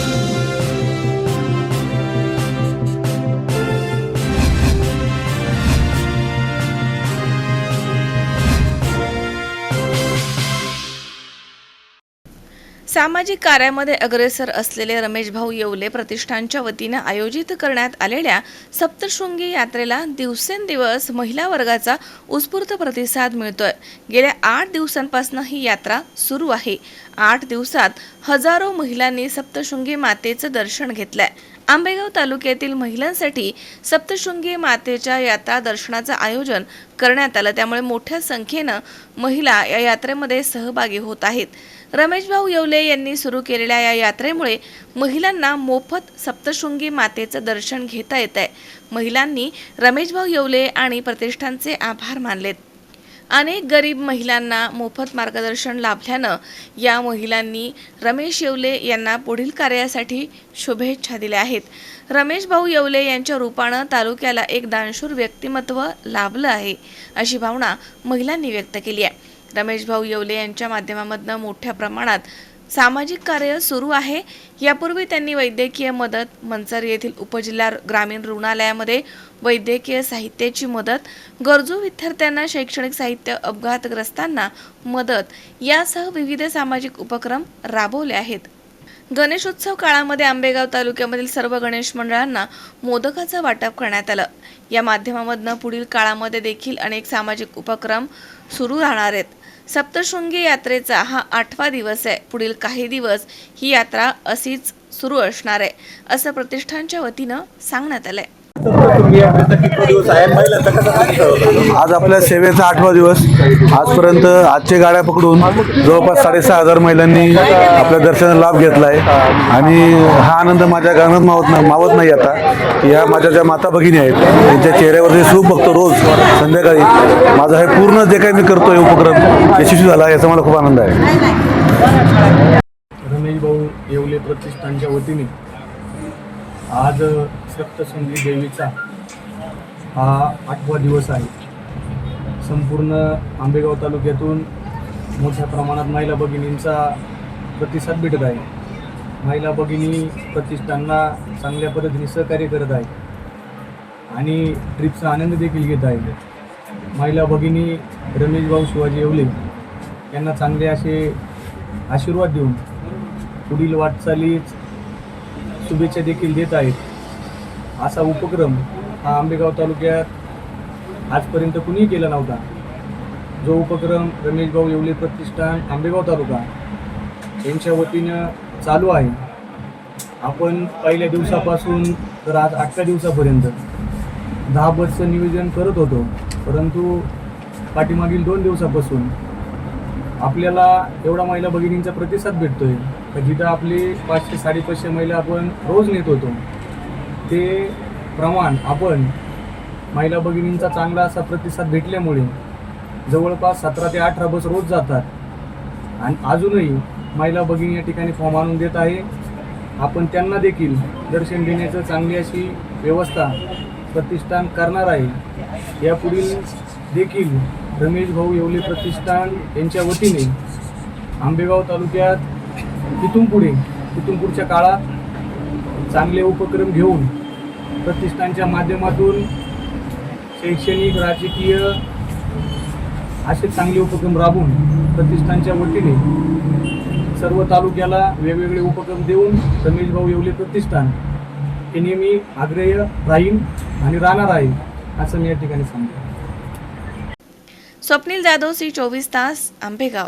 Thank you. सामाजिक कार्यामध्ये अग्रेसर असलेले रमेश भाऊ येवले प्रतिष्ठानच्या वतीनं आयोजित करण्यात आलेल्या सप्तशृंगी यात्रेला दिवसेंदिवस महिला वर्गाचा उत्स्फूर्त प्रतिसाद मिळतोय. गेल्या आठ दिवसांपासून ही यात्रा सुरू आहे. आठ दिवसात हजारो महिलांनी सप्तशृंगी मातेचं दर्शन घेतलंय. आंबेगाव तालुक्यातील महिलांसाठी सप्तशृंगी मातेच्या यात्रा दर्शनाचं आयोजन करण्यात आलं. त्यामुळे मोठ्या संख्येनं महिला या यात्रेमध्ये सहभागी होत आहेत. रमेश भाऊ येवले यांनी सुरू केलेल्या या यात्रेमुळे महिलांना मोफत सप्तशृंगी मातेचं दर्शन घेता येत आहे महिलांनी रमेशभाऊ येवले आणि प्रतिष्ठानचे आभार मानलेत. अनेक गरीब महिलांना मोफत मार्गदर्शन लाभल्यानं या महिलांनी रमेश येवले यांना पुढील कार्यासाठी शुभेच्छा दिल्या आहेत. रमेश भाऊ येवले यांच्या रूपानं तालुक्याला एक दानशूर व्यक्तिमत्व लाभलं आहे अशी भावना महिलांनी व्यक्त केली आहे. रमेश भाऊ येवले यांच्या माध्यमामधनं मोठ्या प्रमाणात सामाजिक कार्य सुरू आहे. यापूर्वी त्यांनी वैद्यकीय मदत मंचर येथील उपजिल्हा ग्रामीण रुग्णालयामध्ये वैद्यकीय साहित्याची मदत गरजू विद्यार्थ्यांना शैक्षणिक साहित्य अपघातग्रस्तांना मदत यासह विविध सामाजिक उपक्रम राबवले आहेत. गणेशोत्सव काळामध्ये आंबेगाव तालुक्यामधील सर्व गणेश मंडळांना मोदकाचं वाटप करण्यात आलं. या माध्यमामधनं पुढील काळामध्ये देखील अनेक सामाजिक उपक्रम सुरू राहणार आहेत. सप्तशृंगी यात्रेचा हा आठवा दिवस आहे. पुढील काही दिवस ही यात्रा अशीच सुरू असणार आहे असं प्रतिष्ठानच्या वतीनं सांगण्यात आलं आहे आज आपल्या सेवेचा आठवा दिवस. आजपर्यंत आजच्या गाड्या पकडून जवळपास साडेसहा हजार महिलांनी आपल्या दर्शनाचा लाभ घेतला आहे आणि हा आनंद माझ्या गाण्यात मावत ना मावत नाही आता. या माझ्या ज्या माता भगिनी आहेत त्यांच्या चेहऱ्यावरती सुख बघतो रोज संध्याकाळी माझं हे पूर्ण जे काही मी करतोय उपक्रम यशस्वी झाला याचा मला खूप आनंद आहे. रमेश भाऊ येवले प्रतिष्ठानच्या वतीने आज सप्तशृंगी देवीचा हा आठवा दिवस आहे. संपूर्ण आंबेगाव तालुक्यातून मोठ्या प्रमाणात महिला भगिनींचा प्रतिसाद भेटत आहे. महिला भगिनी प्रतिष्ठांना चांगल्या पद्धतीने सहकार्य करत आहे आणि ट्रिपचा आनंद देखील घेत आहे महिला भगिनी रमेश भाऊ शिवाजी येवले यांना चांगले असे आशीर्वाद देऊन पुढील वाटचालीच शुभेच्छा देखील देत आहेत. असा उपक्रम हा आंबेगाव तालुक्यात आजपर्यंत कुणीही केला नव्हता. जो उपक्रम रमेश भाऊ येवले प्रतिष्ठान आंबेगाव तालुका यांच्या वतीनं चालू आहे. आपण पहिल्या दिवसापासून तर आज आठव्या दिवसापर्यंत दहा बसचं नियोजन करत होतो. परंतु पाठीमागील दोन दिवसापासून आपल्याला एवढा महिला भगिनींचा प्रतिसाद भेटतोय. तर जिथं आपली पाचशे साडेपाचशे महिला आपण रोज नेत होतो ते प्रमाण आपण महिला भगिनींचा चांगला असा प्रतिसाद भेटल्यामुळे जवळपास सतरा ते अठरा बस रोज जातात. आणि अजूनही महिला भगिनी या ठिकाणी फॉर्म आणून देत आहे. आपण त्यांना देखील दर्शन देण्याचं चांगली अशी व्यवस्था प्रतिष्ठान करणार आहे. यापुढील देखील रमेश भाऊ येवले प्रतिष्ठान यांच्या वतीने आंबेगाव तालुक्यात तिथून पुढे तिथून पुढच्या काळात चांगले उपक्रम घेऊन प्रतिष्ठानच्या माध्यमातून शैक्षणिक राजकीय असे चांगले उपक्रम राबवून प्रतिष्ठानच्या वतीने सर्व तालुक्याला वेगवेगळे उपक्रम देऊन रमेश भाऊ येवले प्रतिष्ठान हे नेहमी आग्रह राहील आणि राहणार आहे असं मी या ठिकाणी सांगतो. स्वप्नील जाधव सी चोवीस तास आंबेगाव.